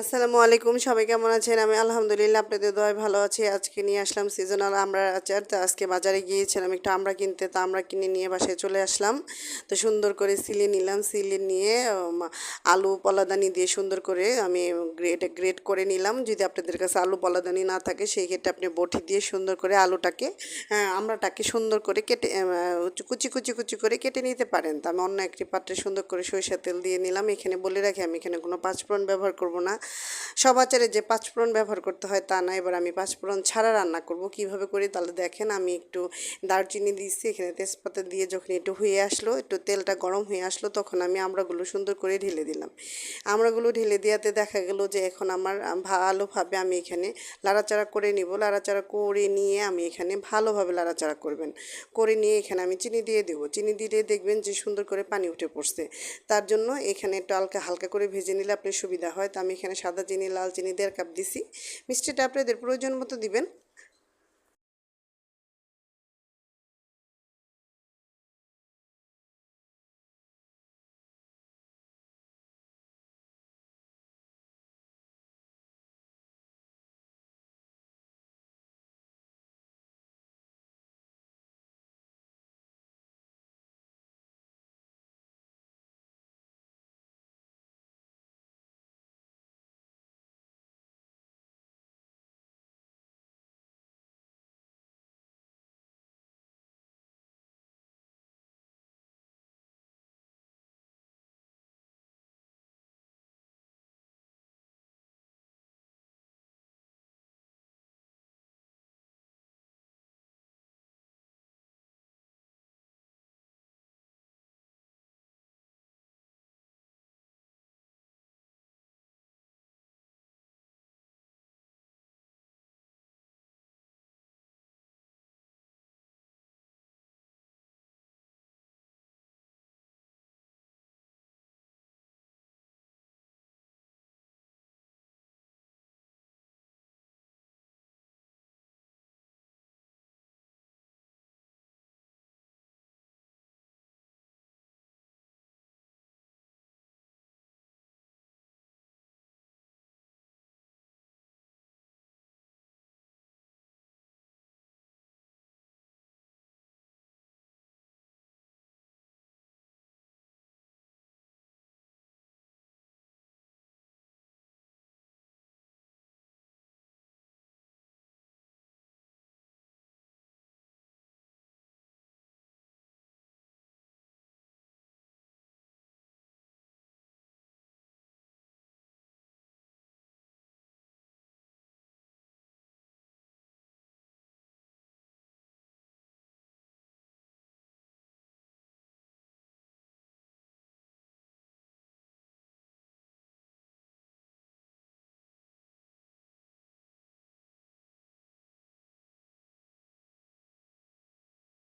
আসসালামু আলাইকুম সবাই কেমন আছেন? আমি আলহামদুলিল্লাহ আপনাদের দয় ভালো আছি। আজকে নিয়ে আসলাম সিজনাল আমরা আচার। তো আজকে বাজারে গিয়েছিলাম একটু আমরা কিনতে তো আমরা কিনে নিয়ে বাসায় চলে আসলাম। তো সুন্দর করে সিলে নিলাম সিলে নিয়ে আলু পলাদানি দিয়ে সুন্দর করে আমি গ্রেট গ্রেট করে নিলাম। যদি আপনাদের কাছে আলু পলাদানি না থাকে সেই ক্ষেত্রে আপনি বটি দিয়ে সুন্দর করে আলুটাকে হ্যাঁ, আমরাটাকে সুন্দর করে কেটে কুচি কুচি কুচি করে কেটে নিতে পারেন। তো আমি অন্য একটি পাত্রে সুন্দর করে সরিষার তেল দিয়ে নিলাম। এখানে বলে রাখি আমি এখানে কোনো পাঁচফোড়ন ব্যবহার করব না। সব আচারে যে পাঁচফোড়ন ব্যবহার করতে হয় তা না। এবার আমি পাঁচফোড়ন ছাড়া রান্না করব। কীভাবে করি তাহলে দেখেন, আমি একটু দারচিনি দিচ্ছি এখানে তেজপাতা দিয়ে যখন একটু হয়ে আসলো, একটু তেলটা গরম হয়ে আসলো, তখন আমি আমড়াগুলো সুন্দর করে ঢেলে দিলাম। আমড়াগুলো ঢেলে দেওয়াতে দেখা গেল যে এখন আমার ভালোভাবে আমি এখানে লাড়াচাড়া করে নিব। লাড়াচাড়া করে নিয়ে আমি এখানে ভালোভাবে লাড়াচাড়া করবেন। করে নিয়ে এখানে আমি চিনি দিয়ে দেবো। চিনি দিলে দেখবেন যে সুন্দর করে পানি উঠে পড়ছে। তার জন্য এখানে একটু হালকা হালকা করে ভেজে নিলে আপনার সুবিধা হয়। তো আমি এখানে সাদা চিনি লাল চিনি দেড় কাপ দিছি। মিষ্টিটা আপনাদের প্রয়োজন মতো দিবেন।